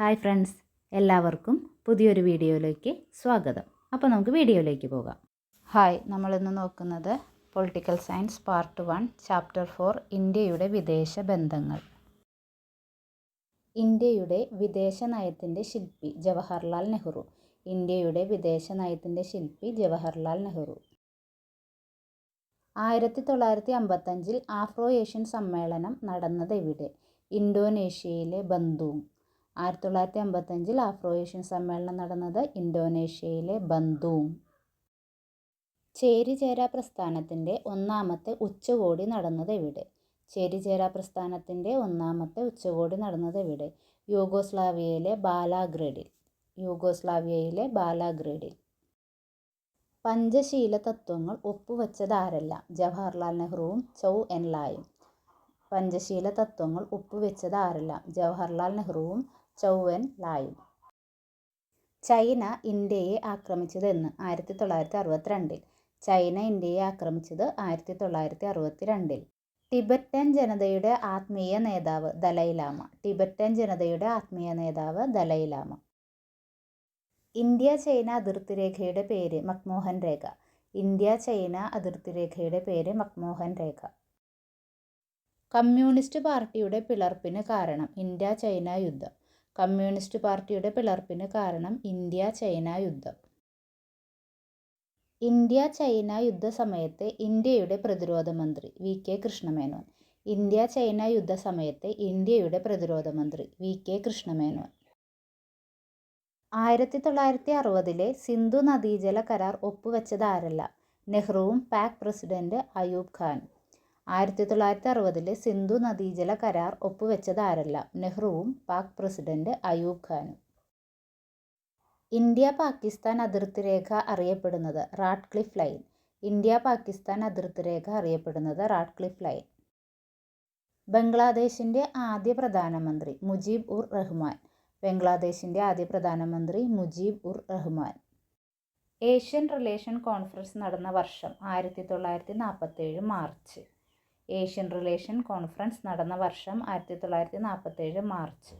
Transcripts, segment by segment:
Hi friends എല്ലാവർക്കും പുതിയൊരു വീഡിയോയിലേക്ക് സ്വാഗതം. അപ്പോൾ നമുക്ക് വീഡിയോയിലേക്ക് പോകാം. ഹായ് നമ്മളിന്ന് നോക്കുന്നത് political science part one chapter four ഇന്ത്യയുടെ വിദേശ ബന്ധങ്ങൾ. ഇന്ത്യയുടെ വിദേശ നയത്തിന്റെ ശില്പി ജവഹർലാൽ നെഹ്റു. ഇന്ത്യയുടെ വിദേശ നയത്തിന്റെ ശില്പി ജവഹർലാൽ നെഹ്റു. ആയിരത്തി തൊള്ളായിരത്തി അമ്പത്തഞ്ചിൽ ആഫ്രോ ഏഷ്യൻ സമ്മേളനം നടന്നത് എവിടെ ഇന്തോനേഷ്യയിലെ ബന്ദൂങ്. ആയിരത്തി തൊള്ളായിരത്തി അമ്പത്തഞ്ചിൽ ആഫ്രോ ഏഷ്യൻ സമ്മേളനം നടന്നത് ഇന്തോനേഷ്യയിലെ ബന്ദൂങ്. ചേരിചേരാ പ്രസ്ഥാനത്തിന്റെ ഒന്നാമത്തെ ഉച്ചകോടി നടന്നത് എവിടെ? ചേരിചേരാ പ്രസ്ഥാനത്തിന്റെ ഒന്നാമത്തെ ഉച്ചകോടി നടന്നത് എവിടെ? യൂഗോസ്ലാവിയയിലെ ബാലാഗ്രേഡിൽ. യൂഗോസ്ലാവിയയിലെ ബാലാഗ്രേഡിൽ. പഞ്ചശീല തത്വങ്ങൾ ഒപ്പുവെച്ചതാരല്ല? ജവഹർലാൽ നെഹ്റുവും ചൗ എൻ ലായും. പഞ്ചശീല തത്വങ്ങൾ ഒപ്പുവെച്ചതാരല്ല? ജവഹർലാൽ നെഹ്റുവും ചൗ എൻ ലായും. ചൈന ഇന്ത്യയെ ആക്രമിച്ചത് എന്ന് ആയിരത്തി തൊള്ളായിരത്തി അറുപത്തിരണ്ടിൽ ചൈന ഇന്ത്യയെ ആക്രമിച്ചത് ആയിരത്തി തൊള്ളായിരത്തി അറുപത്തിരണ്ടിൽ ടിബറ്റൻ ജനതയുടെ ആത്മീയ നേതാവ് ദലൈലാമ ടിബറ്റൻ ജനതയുടെ ആത്മീയ നേതാവ് ദലൈലാമ ഇന്ത്യ ചൈന അതിർത്തി രേഖയുടെ പേര് മക്മോഹൻ രേഖ. ഇന്ത്യ ചൈന അതിർത്തി രേഖയുടെ പേര് മക്മോഹൻ രേഖ. കമ്മ്യൂണിസ്റ്റ് പാർട്ടിയുടെ പിളർപ്പിന് കാരണം ഇന്ത്യ ചൈന യുദ്ധം. കമ്മ്യൂണിസ്റ്റ് പാർട്ടിയുടെ പിളർപ്പിന് കാരണം ഇന്ത്യ ചൈന യുദ്ധം. ഇന്ത്യ ചൈന യുദ്ധ സമയത്തെ ഇന്ത്യയുടെ പ്രതിരോധ മന്ത്രി V K Krishna Menon. India China യുദ്ധ സമയത്തെ ഇന്ത്യയുടെ പ്രതിരോധ മന്ത്രി വി കെ കൃഷ്ണമേനോൻ. ആയിരത്തി തൊള്ളായിരത്തി അറുപതിലെ സിന്ധു നദീജല കരാർ ഒപ്പുവെച്ചതാരല്ല നെഹ്റുവും പാക് പ്രസിഡന്റ് അയൂബ് ഖാൻ. ആയിരത്തി തൊള്ളായിരത്തി അറുപതിലെ സിന്ധു നദീജല കരാർ ഒപ്പുവെച്ചത് ആരല്ല നെഹ്റുവും പാക് പ്രസിഡന്റ് അയൂബ് ഖാനും. ഇന്ത്യ പാകിസ്ഥാൻ അതിർത്തി രേഖ അറിയപ്പെടുന്നത് റാഡ്ക്ലിഫ് ലൈൻ. ഇന്ത്യ പാകിസ്ഥാൻ അതിർത്തി രേഖ അറിയപ്പെടുന്നത് റാഡ്ക്ലിഫ് ലൈൻ. ബംഗ്ലാദേശിന്റെ ആദ്യ പ്രധാനമന്ത്രി മുജീബ് ഉർ റഹ്മാൻ. ബംഗ്ലാദേശിന്റെ ആദ്യ പ്രധാനമന്ത്രി Mujib ur Rahman. Asian relation conference നടന്ന വർഷം ആയിരത്തി തൊള്ളായിരത്തി നാൽപ്പത്തേഴ് മാർച്ച്. ഏഷ്യൻ റിലേഷൻ കോൺഫറൻസ് നടന്ന വർഷം ആയിരത്തി തൊള്ളായിരത്തി നാൽപ്പത്തേഴ് മാർച്ച്.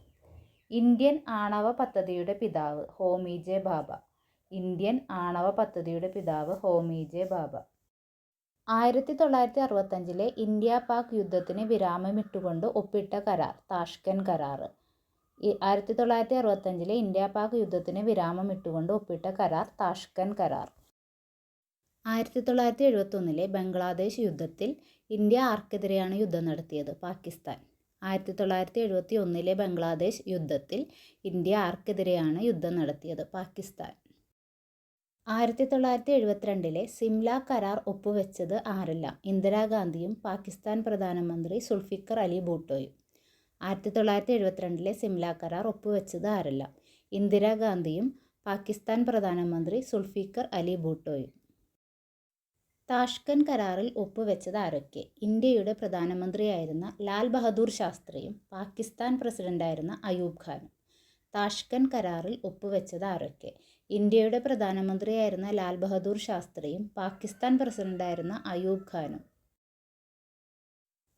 ഇന്ത്യൻ ആണവ പദ്ധതിയുടെ പിതാവ് ഹോമി ജെ ബാബ. ഇന്ത്യൻ ആണവ പദ്ധതിയുടെ പിതാവ് ഹോമി ജെ ബാബ. ആയിരത്തി തൊള്ളായിരത്തി അറുപത്തഞ്ചിലെ ഇന്ത്യ പാക് യുദ്ധത്തിന് വിരാമമിട്ടുകൊണ്ട് ഒപ്പിട്ട കരാർ താഷ്കൻ കരാർ. ആയിരത്തി തൊള്ളായിരത്തി അറുപത്തഞ്ചിലെ ഇന്ത്യ പാക് യുദ്ധത്തിന് വിരാമമിട്ടുകൊണ്ട് ഒപ്പിട്ട കരാർ താഷ്കൻ കരാർ. ആയിരത്തി തൊള്ളായിരത്തി എഴുപത്തൊന്നിലെ ബംഗ്ലാദേശ് യുദ്ധത്തിൽ ഇന്ത്യ ആർക്കെതിരെയാണ് യുദ്ധം നടത്തിയത് പാകിസ്ഥാൻ. ആയിരത്തി തൊള്ളായിരത്തി എഴുപത്തി ഒന്നിലെ ബംഗ്ലാദേശ് യുദ്ധത്തിൽ ഇന്ത്യ ആർക്കെതിരെയാണ് യുദ്ധം നടത്തിയത് പാകിസ്ഥാൻ. ആയിരത്തി തൊള്ളായിരത്തി എഴുപത്തിരണ്ടിലെ സിംല കരാർ ഒപ്പുവെച്ചത് ആരല്ല ഇന്ദിരാഗാന്ധിയും പാകിസ്ഥാൻ പ്രധാനമന്ത്രി സുൾഫിക്കർ അലി ഭൂട്ടോയും. ആയിരത്തി തൊള്ളായിരത്തി എഴുപത്തിരണ്ടിലെ സിംല കരാർ ഒപ്പുവെച്ചത് ആരല്ല ഇന്ദിരാഗാന്ധിയും പാകിസ്ഥാൻ പ്രധാനമന്ത്രി സുൾഫിക്കർ അലി ഭൂട്ടോയും. താഷ്കൻ കരാറിൽ ഒപ്പുവെച്ചത് ആരൊക്കെ? ഇന്ത്യയുടെ പ്രധാനമന്ത്രിയായിരുന്ന ലാൽ ബഹദൂർ ശാസ്ത്രിയും പാകിസ്ഥാൻ പ്രസിഡന്റായിരുന്ന അയൂബ് ഖാനും. താഷ്കൻ കരാറിൽ ഒപ്പുവെച്ചത് ആരൊക്കെ? ഇന്ത്യയുടെ പ്രധാനമന്ത്രിയായിരുന്ന ലാൽ ബഹദൂർ ശാസ്ത്രിയും പാകിസ്ഥാൻ പ്രസിഡന്റായിരുന്ന അയൂബ് ഖാനും.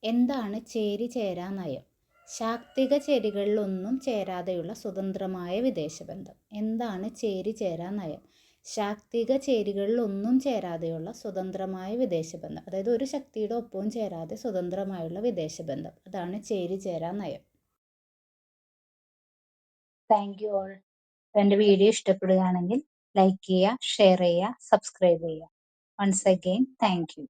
എന്താണ് ചേരി ചേരാ നയം? ശാക്തിക ചേരികളിലൊന്നും ചേരാതെയുള്ള സ്വതന്ത്രമായ വിദേശബന്ധം. എന്താണ് ചേരി ചേരാ നയം? ശാക്തിക ചേരികളിൽ ഒന്നും ചേരാതെയുള്ള സ്വതന്ത്രമായ വിദേശബന്ധം. അതായത് ഒരു ശക്തിയുടെ ഒപ്പവും ചേരാതെ സ്വതന്ത്രമായുള്ള വിദേശബന്ധം. അതാണ് ചേരി ചേരാ നയം. താങ്ക് യു ഓൾ എന്റെ വീഡിയോ ഇഷ്ടപ്പെടുകയാണെങ്കിൽ ലൈക്ക് ചെയ്യുക ഷെയർ ചെയ്യുക സബ്സ്ക്രൈബ് ചെയ്യുക. Once again thank you